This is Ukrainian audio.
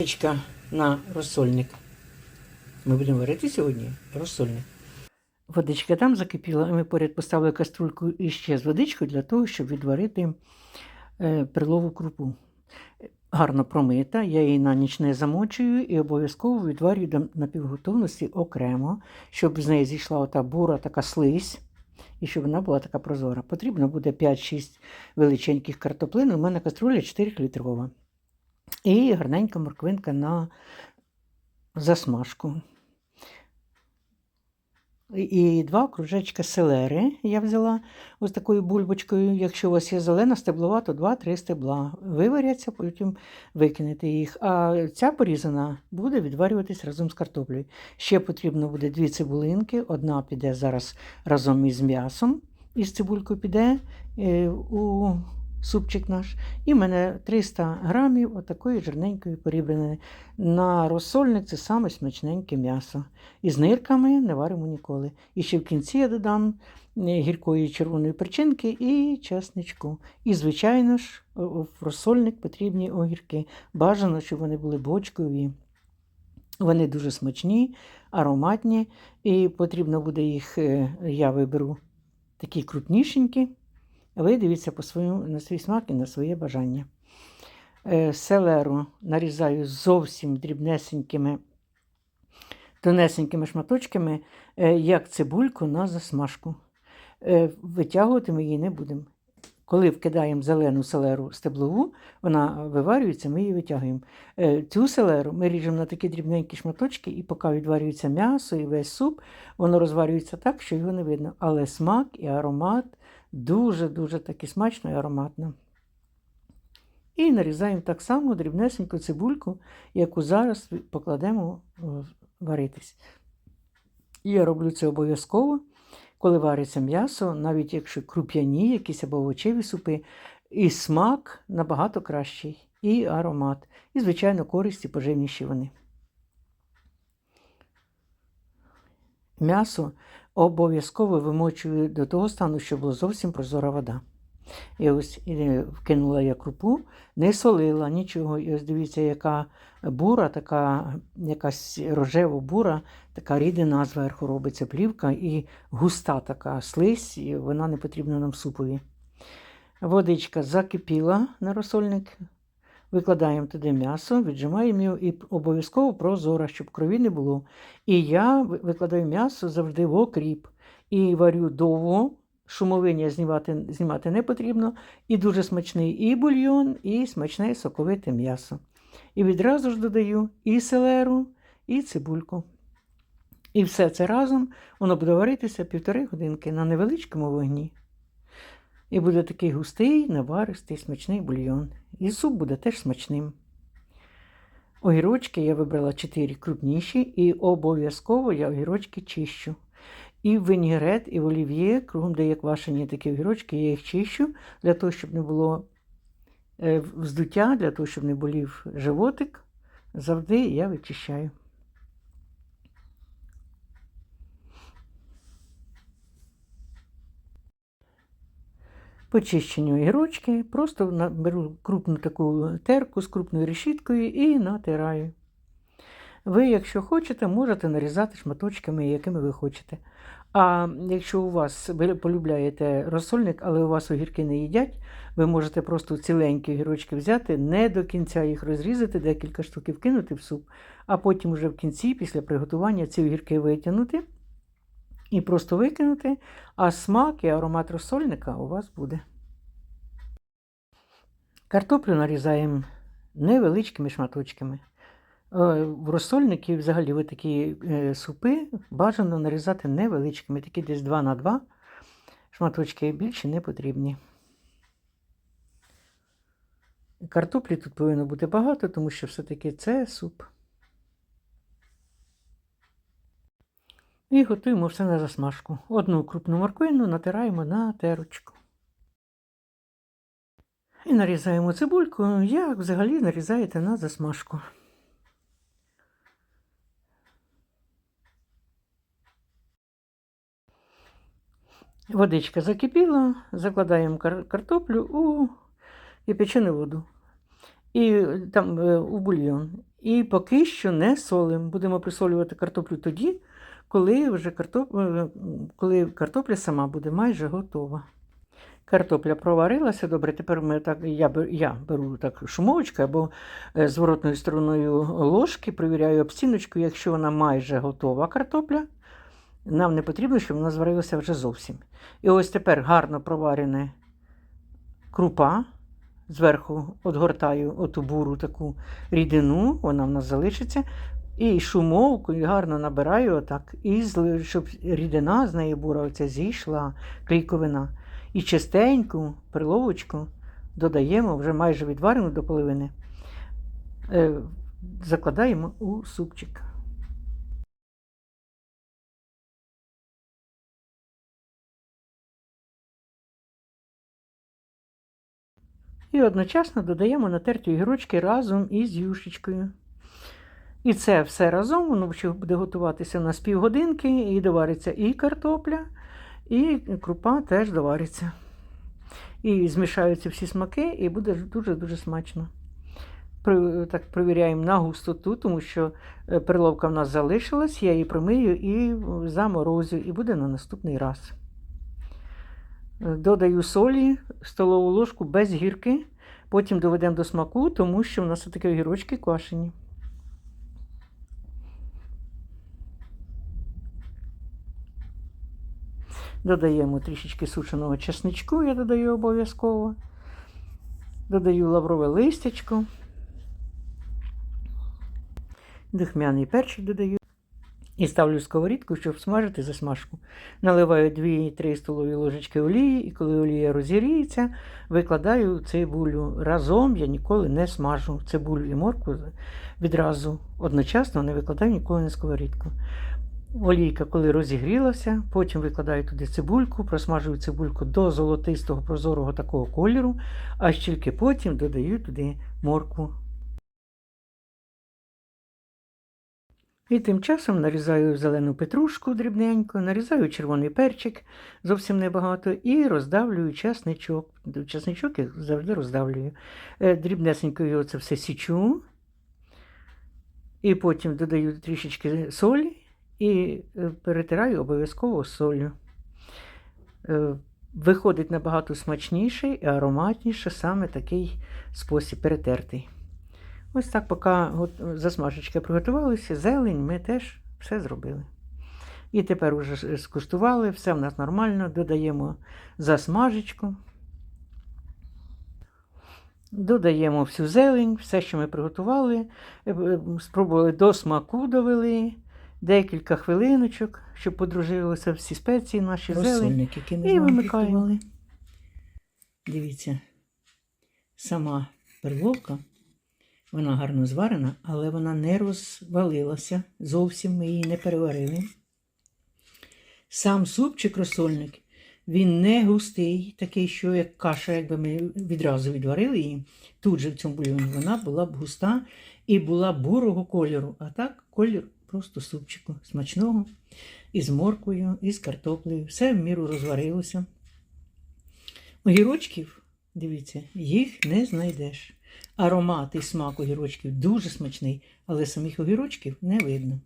Водичка на розсольник. Ми будемо варити сьогодні розсольник. Водичка там закипіла, а ми поряд поставили каструльку іще з водичкою для того, щоб відварити е, перлову крупу. Гарно промита, я її на ніч не замочую і обов'язково відварюю до напівготовності окремо, щоб з неї зійшла ота бура, така слизь, і щоб вона була така прозора. Потрібно буде 5-6 величеньких картоплин. У мене каструля 4 літрова. І гарненька морквинка на засмажку. І- два кружечка селери я взяла ось такою бульбочкою. Якщо у вас є зелена стеблова, то 2-3 стебла. Виваряться, потім викинете їх. А ця порізана буде відварюватись разом з картоплею. Ще потрібно буде дві цибулинки. Одна піде зараз разом із м'ясом, із цибулькою піде е, у супчик наш. І в мене 300 грамів отакої жирненької порібреної. На розсольник це саме смачненьке м'ясо. І з нирками не варимо ніколи. І ще в кінці я додам е, гіркої червоної перчинки і чесничку. І, звичайно ж, в розсольник потрібні огірки. Бажано, щоб вони були бочкові. Вони дуже смачні, ароматні, і потрібно буде їх, е, я виберу такі крупнішенькі. Ви дивіться по своєму, на свій смак і на своє бажання. Е, Селеру нарізаю зовсім дрібнесенькими, тонесенькими шматочками, е, як цибульку на засмажку. Е, Витягувати ми її не будемо. Коли вкидаємо зелену селеру стеблову, вона виварюється, ми її витягуємо. Цю селеру ми ріжемо на такі дрібненькі шматочки, і поки відварюється м'ясо і весь суп, воно розварюється так, що його не видно. Але смак і аромат дуже-дуже таки смачно і ароматно. І нарізаємо так само дрібнесеньку цибульку, яку зараз покладемо е, варитись. Я роблю це обов'язково, коли вариться м'ясо, навіть якщо круп'яні якісь або овочеві супи, і смак набагато кращий, і аромат, і, звичайно, користь і поживніші вони. М'ясо обов'язково вимочую до того стану, щоб була зовсім прозора вода. І ось вкинула я крупу, не солила нічого. І ось дивіться, яка бура, така якась рожева бура, така рідина зверху робиться плівка і густа така слизь, і вона не потрібна нам супові. Водичка закипіла на розсольник. Викладаємо туди м'ясо, віджимаємо його і обов'язково прозоро, щоб крові не було. І я викладаю м'ясо завжди в окріп і варю довго. Шумовиння знімати, знімати не потрібно. І дуже смачний і бульйон, і смачне соковите м'ясо. І відразу ж додаю і селеру, і цибульку. І все це разом воно буде варитися півтори годинки на невеличкому вогні. І буде такий густий, наваристий, смачний бульйон. І суп буде теж смачним. Огірочки я вибрала 4 крупніші, і обов'язково я огірочки чищу. І в вінігрет, і в олів'є, кругом, де є квашені такі огірочки, я їх чищу для того, щоб не було е, вздуття, для того, щоб не болів животик. Завжди я вичищаю. Почищені огірочки, просто на- беру крупну таку терку з крупною решіткою і натираю. Ви, якщо хочете, можете нарізати шматочками, якими ви хочете. А якщо у вас ви полюбляєте розсольник, але у вас огірки не їдять, ви можете просто ціленькі огірочки взяти, не до кінця їх розрізати, декілька штук кинути в суп, а потім вже в кінці, після приготування, ці огірки витягнути і просто викинути, а смак і аромат розсольника у вас буде. Картоплю нарізаємо невеличкими шматочками. Е, В розсольники взагалі ви такі е, супи бажано нарізати невеличкими, такі десь 2 на 2 шматочки більше не потрібні. Картоплі тут повинно бути багато, тому що все-таки це суп. І готуємо все на засмажку. Одну крупну морквину натираємо на терочку. І нарізаємо цибульку, як взагалі нарізаєте на засмажку. Водичка закипіла, закладаємо картоплю у кипячену воду. І там е, у бульйон. І поки що не солимо. Будемо присолювати картоплю тоді, коли вже картоп... е, коли картопля сама буде майже готова. Картопля проварилася добре. Тепер ми так, я, я беру так шумовочкою або е, зворотною стороною ложки, перевіряю обстіночку. Якщо вона майже готова картопля, нам не потрібно, щоб вона зварилася вже зовсім. І ось тепер гарно проварене крупа. Зверху отгортаю оту буру таку рідину, вона в нас залишиться. І шумовкою гарно набираю отак, і щоб рідина з неї бура оця зійшла, клейковина. І чистеньку перловочку додаємо вже майже відварену до половини. Е, закладаємо у супчик. І одночасно додаємо натерті огірочки разом із юшечкою. І це все разом, воно ще буде готуватися на півгодинки, і довариться і картопля, і крупа теж довариться. І змішаються всі смаки, і буде дуже-дуже смачно. Так провіряємо на густоту, тому що е, перловка в нас залишилась, я її промию і заморозю, і буде на наступний раз. Е, Додаю солі, столову ложку без гірки, потім доведемо до смаку, тому що в нас такі огірочки квашені. Додаємо трішечки сушеного чесничку, я додаю обов'язково. Додаю лаврове листячко. Духмяний перчик додаю. І ставлю сковорідку, щоб смажити засмажку. Наливаю 2-3 столові ложечки олії, і коли олія розігріється, викладаю цибулю. Разом я ніколи не смажу цибулю і моркву відразу одночасно не викладаю ніколи на сковорідку. Олійка, коли розігрілася, потім викладаю туди цибульку, просмажую цибульку до золотистого прозорого такого кольору, аж тільки потім додаю туди моркву. І тим часом нарізаю зелену петрушку дрібненько, нарізаю червоний перчик, зовсім небагато, і роздавлюю часничок. Часничок я завжди роздавлюю. Е, Дрібнесенько його це все січу. І потім додаю трішечки солі і е, перетираю обов'язково солью. Е, Виходить набагато смачніше і ароматніше саме такий спосіб перетертий. Ось так, поки засмажечки приготувалися, зелень ми теж все зробили. І тепер уже скуштували, все в нас нормально, додаємо засмажечку. Додаємо всю зелень, все, що ми приготували, е, спробували до смаку довели, декілька хвилиночок, щоб подружилися всі спеції наші. Розсольник, який ми І вимикаємо. Дивіться, сама перловка, вона гарно зварена, але вона не розвалилася. Зовсім ми її не переварили. Сам супчик розсольник, він не густий, такий, що як каша, якби ми відразу відварили її. Тут же в цьому бульйоні вона була б густа і була бурого кольору. А так колір просто супчику смачного. із морквою, із картоплею. Все в міру розварилося. Огірочків, дивіться, їх не знайдеш. Аромат і смак огірочків дуже смачний, але самих огірочків не видно.